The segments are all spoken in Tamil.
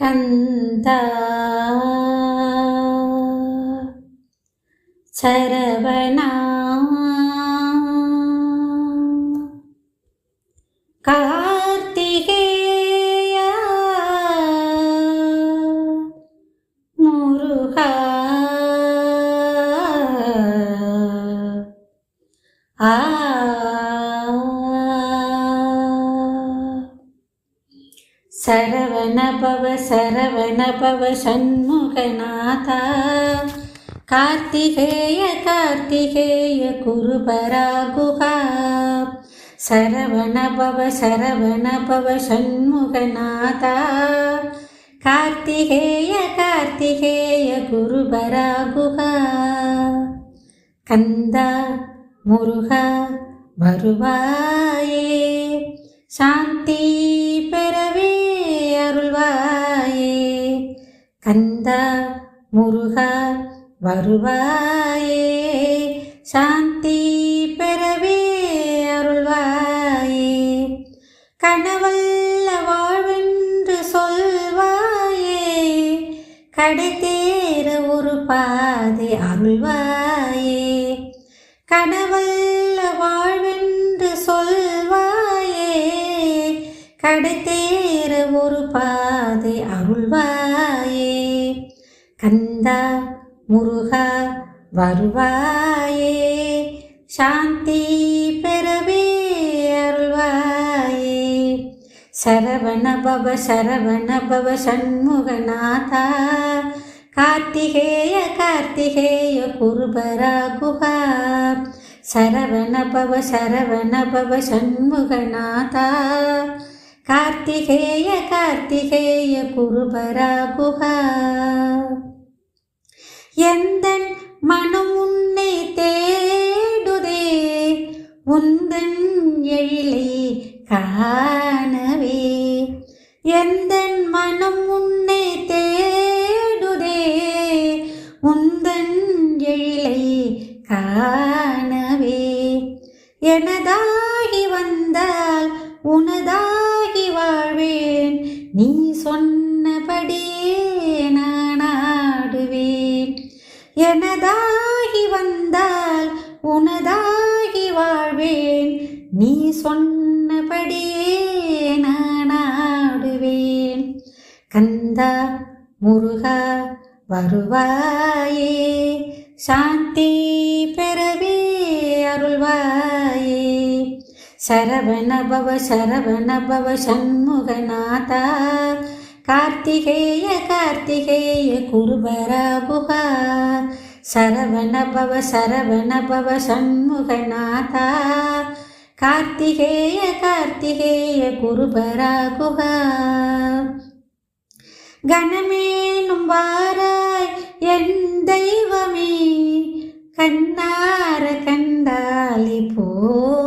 கந்தா சரவணா கார்த்திகேயா முருகா ஆ சரவண சரவணபவ சண்முகநாதா. கார்த்திகேய கார்த்திகேய குருபராகுகா. சரவணபவ சரவணபவ சண்முகநாதா. கார்த்திகேய கார்த்திகேய குருபராகுகா. கந்தா முருகா வருவாயே. சாந்தி பெற கந்தா முருகா வருவாயே சாந்தி பெறவே அருள்வாயே. கனவல்ல வாழ்வென்று சொல்வாயே கடை ஒரு பாதை அருள்வாயே. கனவல்ல வாழ்வென்று சொல்வாயே கடை ஒரு பாதை அருள்வாய். கந்தா முருகா வருவாயே. சாந்தி பெறவே அருள்வாயே. சரவண பவ சரவண பவ சண்முகநாதா. கார்த்திகேய கார்த்திகேய குருபரா குஹா சரவண பவ சரவண பவ சண்முகநாதா. கார்த்திகேய கார்த்திகேய குருபரா குஹா எந்தன் மனம் உன்னை தேடுதே உந்தன் எழிலை காணவே. எந்தன் மனம் உன்னை தேடுதே உந்தன் எழிலை காணவே. எனதாகி வந்தால் உனதாகி நீ சொன்னபடியே நான் ஆடுவேன். எனதாகி வந்தால் உனதாகி வாழ்வேன். நீ சொன்னபடியே நான் ஆடுவேன். கந்தா முருகா வருவாயே. சாந்தி. சரவணபவ சரவணபவ சண்முகநாதா. கார்த்திகேய கார்த்திகேய குருபராகுகா. சரவணபவ சரவணபவ சண்முகநாதா. கார்த்திகேய கார்த்திகேய குருபராகுகா. கணமேனும் வாராய் என் தெய்வமே. கண்ணார கண்டாலி போ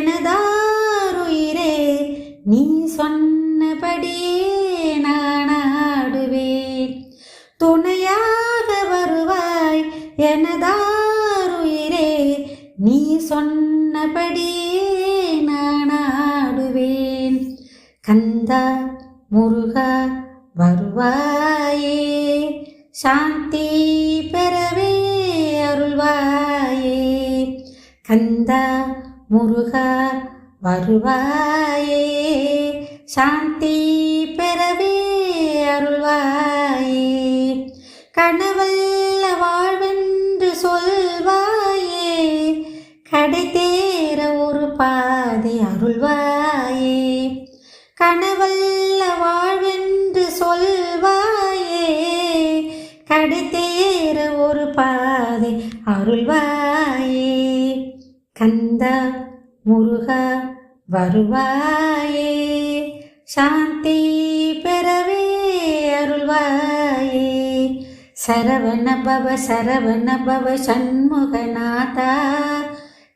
எனதாருயிரே நீ சொன்னபடியே நான் ஆடுவேன் துணையாக வருவாய் எனதாருயிரே நீ சொன்னபடியே நான் ஆடுவேன் கந்தா முருகா வருவாயே சாந்தி பெறவே அருள்வாயே. கந்தா முருகா வருவாயே. சாந்தி பெறவே அருள்வாயே. கனவல்ல வாழ்வென்று சொல்வாயே. கடை தேர ஒரு பாதை அருள்வாயே. கனவல்ல வாழ்வென்று சொல்வாயே. கடை தேர ஒரு பாதை அருள்வாயே. கந்தா முருகா வருவாயே. சாந்தி பெறவே அருள்வாயே. சரவண பவ சரவண பவ சண்முகநாதா.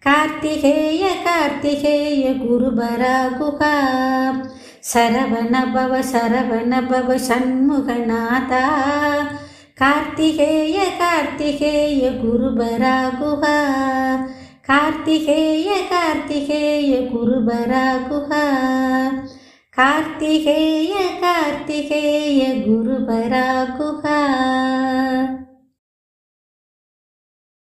கார்த்திகேய கார்த்திகேய குருபரா குஹா சரவண பவ சரவண பவ சண்முகநாதா. கார்த்திகேய கார்த்திகேய குருபரா குஹா கார்த்திகேய கார்த்திகேய குருபரா குஹா கார்த்திகேய கார்த்திகேய குருபரா குஹா